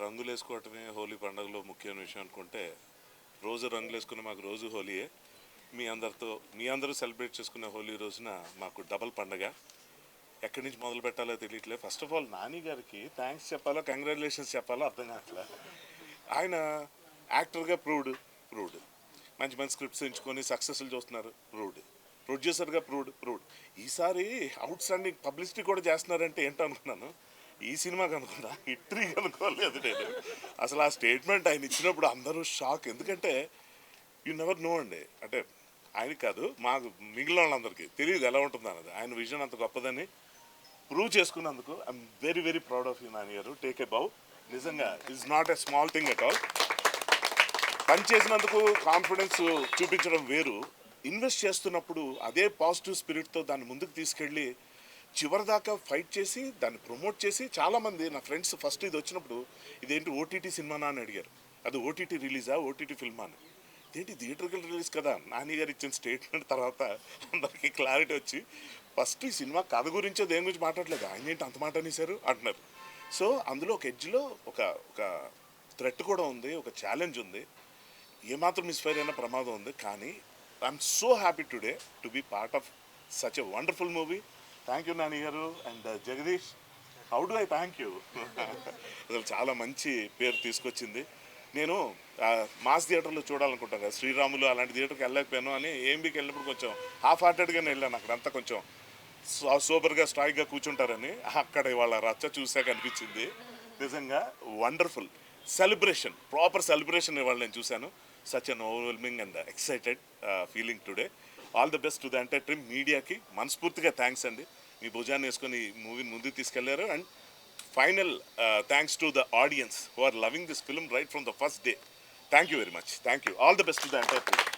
రంగులు వేసుకోవటమే హోలీ పండుగలో ముఖ్యమైన విషయం అనుకుంటే రోజు రంగులు వేసుకునే మాకు రోజు హోలీయే. మీ అందరితో మీ అందరూ సెలబ్రేట్ చేసుకునే హోలీ రోజున మాకు డబల్ పండగ. ఎక్కడి నుంచి మొదలు పెట్టాలో తెలియట్లేదు. ఫస్ట్ ఆఫ్ ఆల్ నాని గారికి థ్యాంక్స్ చెప్పాలో కంగ్రాచులేషన్స్ చెప్పాలో అర్థం కావట్లే? ఆయన యాక్టర్గా ప్రూవ్డ్ ప్రూవ్డ్. మంచి మంచి స్క్రిప్ట్స్ ఎంచుకొని సక్సెస్లు చూస్తున్నారు ప్రూవ్డ్. ప్రొడ్యూసర్గా ప్రూవ్డ్ ప్రూవ్డ్. ఈసారి అవుట్ స్టాండింగ్ పబ్లిసిటీ కూడా చేస్తున్నారంటే ఏంటో అనుకున్నాను ఈ సినిమాకి అనుకున్నా హిట్రీ అనుకోలేదు నేను. అసలు ఆ స్టేట్మెంట్ ఆయన ఇచ్చినప్పుడు అందరూ షాక్. ఎందుకంటే యు నెవర్ నో అండి. అంటే ఆయనకి కాదు మాకు మిగిలిన వాళ్ళందరికీ తెలియదు ఎలా ఉంటుంది అన్నది. ఆయన విజన్ అంత గొప్పదని ప్రూవ్ చేసుకున్నందుకు I'm very very proud of you Nani garu. Take a bow నిజంగా is not a small thing at all పని చేసినందుకు కాన్ఫిడెన్స్ చూపించడం వేరు. ఇన్వెస్ట్ చేస్తున్నప్పుడు అదే పాజిటివ్ స్పిరిట్తో దాన్ని ముందుకు తీసుకెళ్ళి చివరిదాకా ఫైట్ చేసి దాన్ని ప్రమోట్ చేసి చాలామంది నా ఫ్రెండ్స్ ఫస్ట్ ఇది వచ్చినప్పుడు ఇదేంటి ఓటీటీ సినిమానా? అని అడిగారు. అది ఓటీటీ రిలీజా? ఓటీటీ ఫిల్మా? అని. ఏంటి థియేటర్కి రిలీజ్ కదా? నాని గారు ఇచ్చిన స్టేట్మెంట్ తర్వాత అందరికీ క్లారిటీ వచ్చి ఫస్ట్ ఈ సినిమా కథ గురించో దేని గురించి మాట్లాడలేదు? ఆయన ఏంటి అంత మాట అనేసారు అంటున్నారు. సో అందులో ఒక ఎడ్జ్లో ఒక ఒక థ్రెట్ కూడా ఉంది ఒక ఛాలెంజ్ ఉంది. ఏమాత్రం మిస్ఫైర్ అయిన ప్రమాదం ఉంది కానీ I'm so happy today to be part of such a wonderful movie. Thank you Nani garu and uh, Jagadeesh how do I thank you అసలు చాలా మంచి పేరు తీసుకొచ్చింది. నేను uh, మాస్ థియేటర్లో చూడాలనుకుంటాను కదా శ్రీరాములు అలాంటి థియేటర్కి వెళ్ళలేకపోయాను అని ఏంబీకి వెళ్ళినప్పుడు కొంచెం హాఫ్ హార్టెడ్గానే వెళ్ళాను అక్కడ. అంతా కొంచెం సూపర్గా స్ట్రాయిక్గా కూర్చుంటారని అక్కడ ఇవాళ రచ్చ చూశాక అనిపించింది. నిజంగా వండర్ఫుల్ సెలబ్రేషన్ ప్రాపర్ సెలబ్రేషన్ ఇవాళ నేను చూశాను. Such an overwhelming and excited feeling today all the best to the entire team మీడియాకి మనస్ఫూర్తిగా థ్యాంక్స్ అండి. మీ భుజాన్ని వేసుకొని మూవీని ముందుకు తీసుకెళ్ళారు. And final thanks to the audience who are loving this film right from the first day thank you very much thank you all the best to the entire team